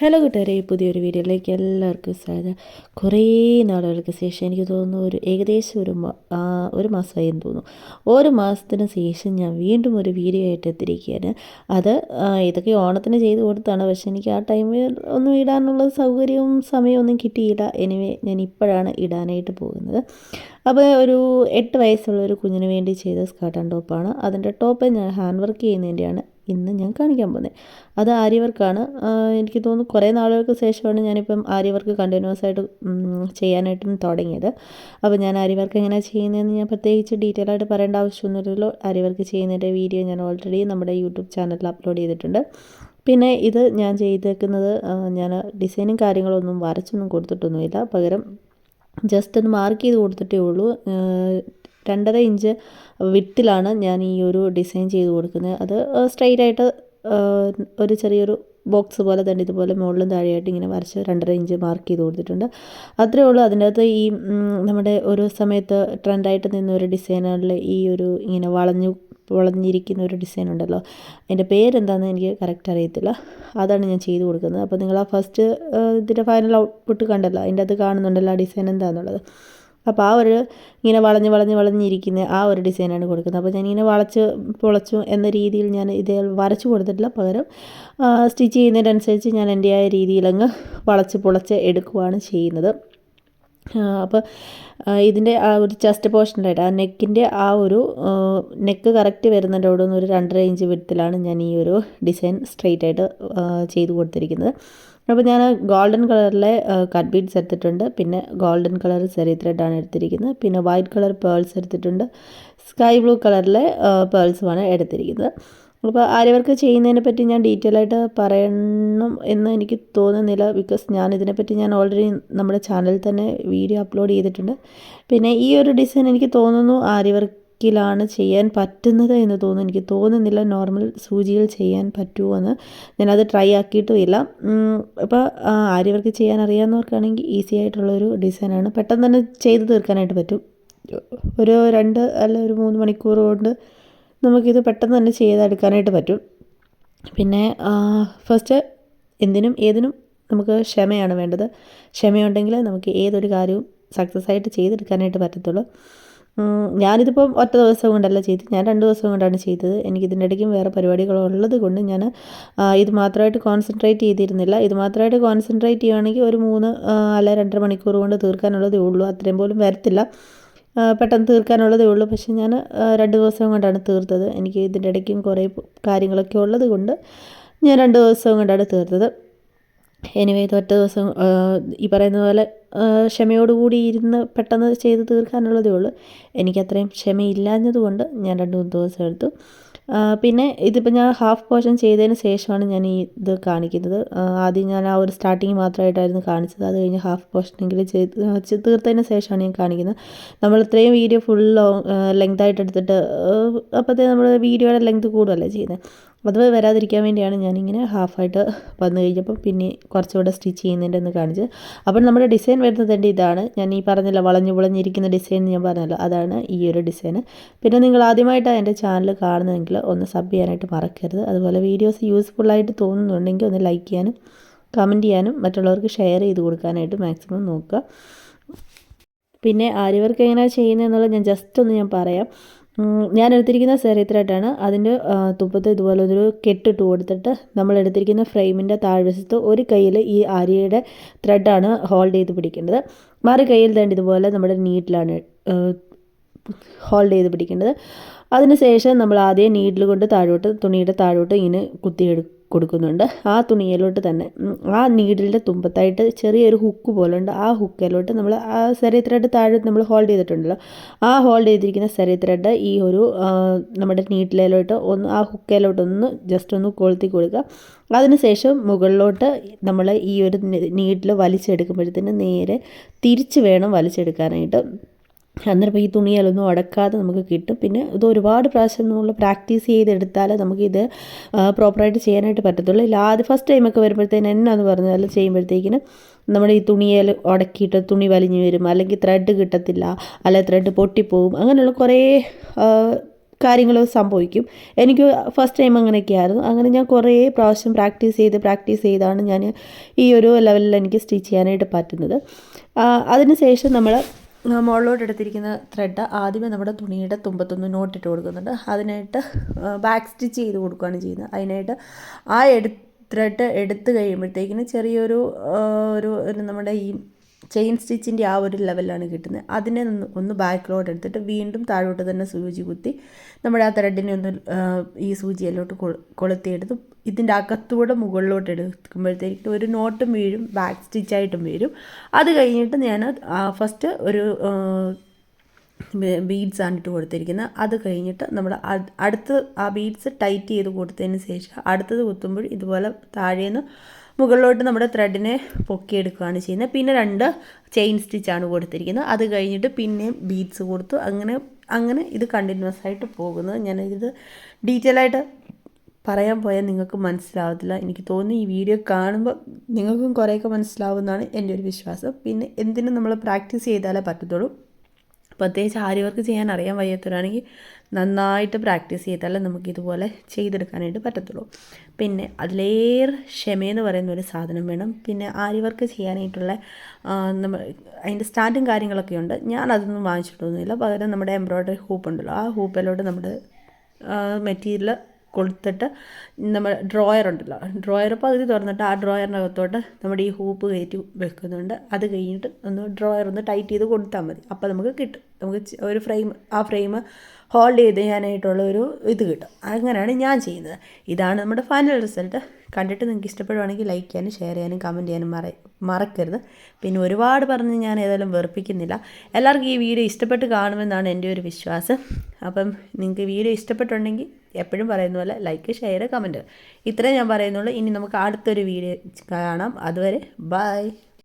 Hello കൂട്ടുകാരെ പുതിയൊരു വീഡിയോയിലേക്ക് എല്ലാവർക്കും സ്വാഗതം. കുറേ നാളുകൾക്ക് ശേഷം എനിക്ക് തോന്നുന്നു ഒരു ഏകദേശം ഒരു ഒരു മാസമായി എന്ന് തോന്നുന്നു. ഒരു മാസത്തിന് ശേഷം ഞാൻ വീണ്ടും ഒരു വീഡിയോ ആയിട്ട് എത്തിയിരിക്കുകയാണ്. അത് ഇതൊക്കെ ഓണത്തിന് ചെയ്ത് കൊടുത്താണ്. പക്ഷേ എനിക്ക് ആ ടൈമിൽ ഒന്നും ഇടാനുള്ള സൗകര്യവും സമയമൊന്നും കിട്ടിയില്ല. എനിവേ ഞാൻ ഇപ്പോഴാണ് ഇടാനായിട്ട് പോകുന്നത്. അപ്പോൾ ഒരു എട്ട് വയസ്സുള്ള ഒരു കുഞ്ഞിന് വേണ്ടി ചെയ്ത സ്കർട്ട് ആൻഡ് ടോപ്പാണ്. അതിന്റെ ടോപ്പ് ഞാൻ ഹാൻഡ് വർക്ക് ചെയ്യുന്നതിന്റെയാണ് ഇന്ന് ഞാൻ കാണിക്കാൻ പോകുന്നത്. അത് ആര്യവർക്കാണ് എനിക്ക് തോന്നുന്നു കുറേ നാളുകൾക്ക് ശേഷമാണ് ഞാനിപ്പം ആര്യവർക്ക് കണ്ടിന്യൂസ് ആയിട്ട് ചെയ്യാനായിട്ടും തുടങ്ങിയത്. അപ്പോൾ ഞാൻ ആര്യവർക്ക് എങ്ങനെ ചെയ്യുന്നതെന്ന് ഞാൻ പ്രത്യേകിച്ച് ഡീറ്റെയിൽ ആയിട്ട് പറയേണ്ട ആവശ്യമൊന്നുമില്ലല്ലോ. ആര്യവർക്ക് ചെയ്യുന്നതിന്റെ വീഡിയോ ഞാൻ ഓൾറെഡി നമ്മുടെ യൂട്യൂബ് ചാനലിൽ അപ്ലോഡ് ചെയ്തിട്ടുണ്ട്. പിന്നെ ഇത് ഞാൻ ചെയ്തേക്കുന്നത് ഞാൻ ഡിസൈനും കാര്യങ്ങളൊന്നും വരച്ചൊന്നും കൊടുത്തിട്ടൊന്നുമില്ല. പകരം ജസ്റ്റ് ഒന്ന് മാർക്ക് ചെയ്ത് കൊടുത്തിട്ടേ ഉള്ളൂ. രണ്ടര ഇഞ്ച് വിത്തിലാണ് ഞാൻ ഈ ഒരു ഡിസൈൻ ചെയ്ത് കൊടുക്കുന്നത്. അത് സ്ട്രെയിറ്റ് ആയിട്ട് ഒരു ചെറിയൊരു ബോക്സ് പോലെ തന്നെ ഇതുപോലെ മുകളിലും താഴെയായിട്ട് ഇങ്ങനെ വരച്ച് രണ്ടര ഇഞ്ച് മാർക്ക് ചെയ്ത് കൊടുത്തിട്ടുണ്ട്. അത്രേ ഉള്ളൂ. അതിന്റെ അകത്ത് ഈ നമ്മുടെ ഒരു സമയത്ത് ട്രെൻഡായിട്ട് നിന്ന ഒരു ഡിസൈനുകളിൽ ഈ ഒരു ഇങ്ങനെ വളഞ്ഞു വളഞ്ഞിരിക്കുന്ന ഒരു ഡിസൈൻ ഉണ്ടല്ലോ. അതിന്റെ പേരെന്താണെന്ന് എനിക്ക് കറക്റ്റ് അറിയത്തില്ല. അതാണ് ഞാൻ ചെയ്ത് കൊടുക്കുന്നത്. അപ്പോൾ നിങ്ങൾ ആ ഫസ്റ്റ് ഇതിന്റെ ഫൈനൽ ഔട്ട്പുട്ട് കണ്ടല്ലോ. അതിന്റെ അത് കാണുന്നുണ്ടല്ലോ ആ ഡിസൈൻ എന്താണെന്നുള്ളത് അപ്പോൾ ആ ഒരു ഇങ്ങനെ വളഞ്ഞ് വളഞ്ഞ് വളഞ്ഞിരിക്കുന്ന ആ ഒരു ഡിസൈനാണ് കൊടുക്കുന്നത്. അപ്പോൾ ഞാനിങ്ങനെ വളച്ച് പൊളച്ചു എന്ന രീതിയിൽ ഞാൻ ഇത് വരച്ചു കൊടുത്തിട്ടില്ല. പകരം സ്റ്റിച്ച് ചെയ്യുന്നതിനനുസരിച്ച് ഞാൻ എന്റെ ആ രീതിയിലങ്ങ് വളച്ച് പൊളച്ച് എടുക്കുകയാണ് ചെയ്യുന്നത്. അപ്പോൾ ഇതിന്റെ ആ ഒരു ചെസ്റ്റ് പോർഷനിലായിട്ട് ആ നെക്കിന്റെ ആ ഒരു നെക്ക് കറക്റ്റ് വരുന്നതിന്റെ ഒരു രണ്ടര ഇഞ്ച് വിടത്തിലാണ് ഞാൻ ഈ ഒരു ഡിസൈൻ സ്ട്രെയിറ്റ് ആയിട്ട് ചെയ്തു കൊടുത്തിരിക്കുന്നത്. അപ്പോൾ ഞാൻ ഗോൾഡൻ കളറിലെ കട്ട് ബീഡ്സ് എടുത്തിട്ടുണ്ട്. പിന്നെ ഗോൾഡൻ കളർ സെറി ത്രെഡാണ് എടുത്തിരിക്കുന്നത്. പിന്നെ വൈറ്റ് കളർ പേൾസ് എടുത്തിട്ടുണ്ട്. സ്കൈ ബ്ലൂ കളറിലെ പേൾസുമാണ് എടുത്തിരിക്കുന്നത്. അപ്പോൾ ആര്യവർക്ക് ചെയ്യുന്നതിനെ പറ്റി ഞാൻ ഡീറ്റെയിൽ ആയിട്ട് പറയണം എന്ന് എനിക്ക് തോന്നുന്നില്ല ബിക്കോസ് ഞാൻ ഇതിനെപ്പറ്റി ഞാൻ ഓൾറെഡി നമ്മുടെ ചാനലിൽ തന്നെ വീഡിയോ അപ്ലോഡ് ചെയ്തിട്ടുണ്ട്. പിന്നെ ഈ ഒരു ഡിസൈൻ എനിക്ക് തോന്നുന്നു ആര്യവർക്കിലാണ് ചെയ്യാൻ പറ്റുന്നത് എന്ന് തോന്നുന്നു. എനിക്ക് തോന്നുന്നില്ല നോർമൽ സൂചിയിൽ ചെയ്യാൻ പറ്റുമോ ഞാനത് ട്രൈ ആക്കിയിട്ടുമില്ല. ഇപ്പോൾ ആര്യവർക്ക് ചെയ്യാൻ അറിയാവുന്നവർക്കാണെങ്കിൽ ഈസി ആയിട്ടുള്ളൊരു ഡിസൈനാണ് പെട്ടെന്ന് തന്നെ ചെയ്ത് തീർക്കാനായിട്ട് പറ്റും. ഒരു രണ്ട് അല്ല ഒരു മൂന്ന് മണിക്കൂർ കൊണ്ട് നമുക്കിത് പെട്ടെന്ന് തന്നെ ചെയ്തെടുക്കാനായിട്ട് പറ്റും. പിന്നെ ഫസ്റ്റ് എന്തിനും ഏതിനും നമുക്ക് ക്ഷമയാണ് വേണ്ടത്. ക്ഷമയുണ്ടെങ്കിൽ നമുക്ക് ഏതൊരു കാര്യവും സക്സസ് ആയിട്ട് ചെയ്തെടുക്കാനായിട്ട് പറ്റത്തുള്ളൂ. ഞാനിതിപ്പം ഒറ്റ ദിവസം കൊണ്ടല്ല ചെയ്തത്. ഞാൻ രണ്ട് ദിവസം കൊണ്ടാണ് ചെയ്തത്. എനിക്ക് ഇതിന്റെ ഇടയ്ക്കും വേറെ പരിപാടികൾ ഉള്ളത് കൊണ്ട് ഞാൻ ഇത് മാത്രമായിട്ട് കോൺസെൻട്രേറ്റ് ചെയ്തിരുന്നില്ല. ഇത് മാത്രമായിട്ട് കോൺസെൻട്രേറ്റ് ചെയ്യുകയാണെങ്കിൽ ഒരു മൂന്ന് അല്ല രണ്ടര മണിക്കൂർ കൊണ്ട് തീർക്കാനുള്ളതേ ഉള്ളൂ. അത്രയും പോലും വരത്തില്ല. പെട്ടെന്ന് തീർക്കാനുള്ളതേ ഉള്ളൂ. പക്ഷേ ഞാൻ രണ്ട് ദിവസം കൊണ്ടാണ് തീർത്തത്. എനിക്ക് ഇതിന്റെ ഇടയ്ക്കും കുറേ കാര്യങ്ങളൊക്കെ ഉള്ളത് കൊണ്ട് ഞാൻ രണ്ട് ദിവസം കൊണ്ടാണ് തീർത്തത്. എനിവേ ഒറ്റ ദിവസം ഈ പറയുന്ന പോലെ ക്ഷമയോടുകൂടി ഇരുന്ന് പെട്ടെന്ന് ചെയ്ത് തീർക്കാനുള്ളതേ ഉള്ളൂ. എനിക്കത്രയും ക്ഷമയില്ലാഞ്ഞതുകൊണ്ട് ഞാൻ രണ്ട് മൂന്ന് ദിവസം എടുത്തു. പിന്നെ ഇതിപ്പോൾ ഞാൻ ഹാഫ് പോർഷൻ ചെയ്തതിന് ശേഷമാണ് ഞാൻ ഈ ഇത് കാണിക്കുന്നത്. ആദ്യം ഞാൻ ആ ഒരു സ്റ്റാർട്ടിങ് മാത്രമായിട്ടായിരുന്നു കാണിച്ചത്. അത് കഴിഞ്ഞ് ഹാഫ് പോർഷൻ പോർഷനെങ്കിലും ചെയ്ത് തീർത്തതിന് ശേഷമാണ് ഞാൻ കാണിക്കുന്നത്. നമ്മൾ ഇത്രയും വീഡിയോ ഫുൾ ലോങ് ലെങ്ത് ആയിട്ട് എടുത്തിട്ട് അപ്പോഴത്തേ നമ്മൾ വീഡിയോയുടെ ലെങ്ത് കൂടുതലല്ലേ ചെയ്യുന്നത് അത് വരാതിരിക്കാൻ വേണ്ടിയാണ് ഞാനിങ്ങനെ ഹാഫായിട്ട് വന്നു കഴിഞ്ഞപ്പോൾ പിന്നെ കുറച്ചുകൂടെ സ്റ്റിച്ച് ചെയ്യുന്നതിന്റെ ഒന്ന് കാണിച്ചത് അപ്പോൾ നമ്മുടെ ഡിസൈൻ വരുന്നത് എന്റെ ഇതാണ്. ഞാൻ ഈ പറഞ്ഞല്ലോ വളഞ്ഞു വളഞ്ഞിരിക്കുന്ന ഡിസൈൻ ഞാൻ പറഞ്ഞല്ലോ. അതാണ് ഈ ഒരു ഡിസൈൻ പിന്നെ നിങ്ങൾ ആദ്യമായിട്ടാണ് എന്റെ ചാനൽ കാണുന്നതെങ്കിൽ ഒന്ന് സബ് ചെയ്യാനായിട്ട് മറക്കരുത്. അതുപോലെ വീഡിയോസ് യൂസ്ഫുള്ളായിട്ട് തോന്നുന്നുണ്ടെങ്കിൽ ഒന്ന് ലൈക്ക് ചെയ്യാനും കമന്റ് ചെയ്യാനും മറ്റുള്ളവർക്ക് ഷെയർ ചെയ്ത് കൊടുക്കാനായിട്ട് മാക്സിമം നോക്കുക. പിന്നെ ആര്യവർക്ക് എങ്ങനെയാണ് ചെയ്യുന്നതെന്നുള്ളത് ഞാൻ ജസ്റ്റ് ഒന്ന് ഞാൻ പറയാം. ഞാൻ എടുത്തിരിക്കുന്ന സെറി ത്രെഡാണ് അതിന്റെ തുപ്പത്ത് ഇതുപോലെ ഒരു കെട്ടിട്ട് കൊടുത്തിട്ട് നമ്മൾ എടുത്തിരിക്കുന്ന ഫ്രെയിമിന്റെ താഴ്വശത്ത് ഒരു കയ്യിൽ ഈ ആര്യയുടെ ത്രെഡാണ് ഹോൾഡ് ചെയ്ത് പിടിക്കേണ്ടത്. മറു കയ്യിൽ തന്നെ ഇതുപോലെ നമ്മുടെ നീറ്റിലാണ് ഹോൾഡ് ചെയ്ത് പിടിക്കേണ്ടത്. അതിനുശേഷം നമ്മൾ ആദ്യം നീഡിൽ കൊണ്ട് താഴോട്ട് തുണിയുടെ താഴോട്ട് ഇങ്ങനെ കുത്തിയെടുക്കും കൊടുക്കുന്നുണ്ട്. ആ തുണിയിലോട്ട് തന്നെ ആ നീഡിലിന്റെ തുമ്പത്തായിട്ട് ചെറിയൊരു ഹുക്ക് പോലെ ഉണ്ട് ആ ഹുക്കിലോട്ട് നമ്മൾ ആ സെറി ത്രെഡ് താഴെ നമ്മൾ ഹോൾഡ് ചെയ്തിട്ടുണ്ടല്ലോ ആ ഹോൾഡ് ചെയ്തിരിക്കുന്ന സെറി ത്രെഡ് ഈ ഒരു നമ്മുടെ നീഡിലോട്ട് ഒന്ന് ആ ഹുക്കിലോട്ടൊന്ന് ജസ്റ്റ് ഒന്ന് കൊളുത്തി കൊടുക്കുക. അതിനുശേഷം മുകളിലോട്ട് നമ്മൾ ഈ ഒരു നീഡിൽ വലിച്ചെടുക്കുമ്പോഴത്തേന് നേരെ തിരിച്ച് വേണം വലിച്ചെടുക്കാനായിട്ട്. അന്നേരം ഈ തുണികളൊന്നും അടക്കാതെ നമുക്ക് കിട്ടും. പിന്നെ ഇത് ഒരുപാട് പ്രാവശ്യം നമ്മൾ പ്രാക്ടീസ് ചെയ്തെടുത്താൽ നമുക്കിത് പ്രോപ്പറായിട്ട് ചെയ്യാനായിട്ട് പറ്റത്തുള്ളൂ. ഇല്ല ആദ്യം ഫസ്റ്റ് ടൈമൊക്കെ വരുമ്പോഴത്തേന് എന്നാന്ന് പറഞ്ഞാൽ ചെയ്യുമ്പോഴത്തേക്കിന് നമ്മുടെ ഈ തുണിയിൽ ഉടക്കിയിട്ട് തുണി വലിഞ്ഞു വരും അല്ലെങ്കിൽ ത്രെഡ് കിട്ടത്തില്ല അല്ലെങ്കിൽ ത്രെഡ് പൊട്ടിപ്പോവും അങ്ങനെയുള്ള കുറേ കാര്യങ്ങൾ സംഭവിക്കും. എനിക്ക് ഫസ്റ്റ് ടൈം അങ്ങനെയൊക്കെയായിരുന്നു അങ്ങനെ ഞാൻ കുറേ പ്രാവശ്യം പ്രാക്ടീസ് ചെയ്ത് പ്രാക്ടീസ് ചെയ്താണ് ഞാൻ ഈ ഒരു ലെവലിൽ എനിക്ക് സ്റ്റിച്ച് ചെയ്യാനായിട്ട് പറ്റുന്നത്. അതിനുശേഷം നമ്മൾ മുകളിലോട്ട് എടുത്തിരിക്കുന്ന ത്രെഡ് ആദ്യമേ നമ്മുടെ തുണിയുടെ തുമ്പത്തൊന്ന് നോട്ടിട്ട് കൊടുക്കുന്നുണ്ട്. അതിനായിട്ട് ബാക്ക് സ്റ്റിച്ച് ചെയ്ത് കൊടുക്കുകയാണ് ചെയ്യുന്നത്. അതിനായിട്ട് ആ എടു ത്രെഡ് എടുത്ത് കഴിയുമ്പോഴത്തേക്കിന് ചെറിയൊരു ഒരു നമ്മുടെ ഈ ചെയിൻ സ്റ്റിച്ചിന്റെ ആ ഒരു ലെവലാണ് കിട്ടുന്നത്. അതിനെ ഒന്ന് ബാക്കിലോട്ട് എടുത്തിട്ട് വീണ്ടും താഴോട്ട് തന്നെ സൂചി കുത്തി നമ്മുടെ ആ ത്രെഡിനെ ഒന്ന് ഈ സൂചിയിലോട്ട് കൊളുത്തിയെടുത്ത് ഇതിന്റെ അകത്തൂടെ മുകളിലോട്ട് എടുക്കുമ്പോഴത്തേക്ക് ഒരു നോട്ടും വീഴും ബാക്ക് സ്റ്റിച്ചായിട്ടും വീഴും. അത് കഴിഞ്ഞിട്ട് ഞാൻ ഫസ്റ്റ് ഒരു ബീഡ്സ് ആണ് ഇട്ട് കൊടുത്തിരിക്കുന്നത് അത് കഴിഞ്ഞിട്ട് നമ്മൾ അടുത്ത് ആ ബീഡ്സ് ടൈറ്റ് ചെയ്ത് കൊടുത്തതിന് ശേഷം അടുത്തത് കുത്തുമ്പോൾ ഇതുപോലെ താഴേന്ന് മുകളിലോട്ട് നമ്മുടെ ത്രെഡിനെ പൊക്കിയെടുക്കുകയാണ് ചെയ്യുന്നത് പിന്നെ രണ്ട് ചെയിൻ സ്റ്റിച്ചാണ് കൊടുത്തിരിക്കുന്നത് അത് കഴിഞ്ഞിട്ട് പിന്നെയും ബീഡ്സ് കൊടുത്തു. അങ്ങനെ അങ്ങനെ ഇത് കണ്ടിന്യൂസ് ആയിട്ട് പോകുന്നത് ഞാനിത് ഡീറ്റെയിൽ ആയിട്ട് പറയാൻ പോയാൽ നിങ്ങൾക്ക് മനസ്സിലാവത്തില്ല. എനിക്ക് തോന്നുന്നു ഈ വീഡിയോ കാണുമ്പോൾ നിങ്ങൾക്കും കുറേയൊക്കെ മനസ്സിലാവുമെന്നാണ് എന്റെ ഒരു വിശ്വാസം. പിന്നെ എന്തിനും നമ്മൾ പ്രാക്ടീസ് ചെയ്താലേ പറ്റത്തുള്ളൂ. പ്രത്യേകിച്ച് ആര്യ വർക്ക് ചെയ്യാൻ അറിയാൻ വയ്യാത്തവരാണെങ്കിൽ നന്നായിട്ട് പ്രാക്ടീസ് ചെയ്താലേ നമുക്ക് ഇതുപോലെ ചെയ്തെടുക്കാനായിട്ട് പറ്റത്തുള്ളൂ. പിന്നെ അതിലേറെ ക്ഷമയെന്ന് പറയുന്ന ഒരു സാധനം വേണം. പിന്നെ ആര്യ വർക്ക് ചെയ്യാനായിട്ടുള്ള നമ്മൾ അതിന്റെ സ്റ്റാൻഡും കാര്യങ്ങളൊക്കെ ഉണ്ട്. ഞാൻ അതൊന്നും വാങ്ങിച്ചിട്ടൊന്നുമില്ല. പകരം നമ്മുടെ എംബ്രോയ്ഡറി ഹൂപ്പ് ഉണ്ടല്ലോ ആ ഹൂപ്പിലോട്ട് നമ്മുടെ മെറ്റീരിയൽ കൊടുത്തിട്ട് നമ്മൾ ഡ്രോയർ ഉണ്ടല്ലോ. ഡ്രോയർ പകുതി തുറന്നിട്ട് ആ ഡ്രോയറിനകത്തോട്ട് നമ്മുടെ ഈ ഹൂപ്പ് കയറ്റി വെക്കുന്നുണ്ട്. അത് കഴിഞ്ഞിട്ട് ഒന്ന് ഡ്രോയർ ഒന്ന് ടൈറ്റ് ചെയ്ത് കൊടുത്താൽ മതി. അപ്പോൾ നമുക്ക് കിട്ടും. നമുക്ക് ഒരു ഫ്രെയിം ആ ഫ്രെയിം ഹോൾഡ് ചെയ്ത് ചെയ്യാനായിട്ടുള്ള ഒരു ഇത് കിട്ടും. അങ്ങനെയാണ് ഞാൻ ചെയ്യുന്നത്. ഇതാണ് നമ്മുടെ ഫൈനൽ റിസൾട്ട് കണ്ടിട്ട് നിങ്ങൾക്ക് ഇഷ്ടപ്പെടുവാണെങ്കിൽ ലൈക്ക് ചെയ്യാനും ഷെയർ ചെയ്യാനും കമന്റ് ചെയ്യാനും മറ മറക്കരുത്. പിന്നെ ഒരുപാട് പറഞ്ഞ് ഞാൻ ഏതായാലും വെറുപ്പിക്കുന്നില്ല. എല്ലാവർക്കും ഈ വീഡിയോ ഇഷ്ടപ്പെട്ട് കാണുമെന്നാണ് എന്റെ ഒരു വിശ്വാസം. അപ്പം നിങ്ങൾക്ക് വീഡിയോ ഇഷ്ടപ്പെട്ടുണ്ടെങ്കിൽ എപ്പോഴും പറയുന്ന പോലെ ലൈക്ക് ഷെയർ കമന്റ് ഇത്രയും ഞാൻ പറയുന്നുള്ളൂ. ഇനി നമുക്ക് അടുത്തൊരു വീഡിയോ കാണാം. അതുവരെ ബൈ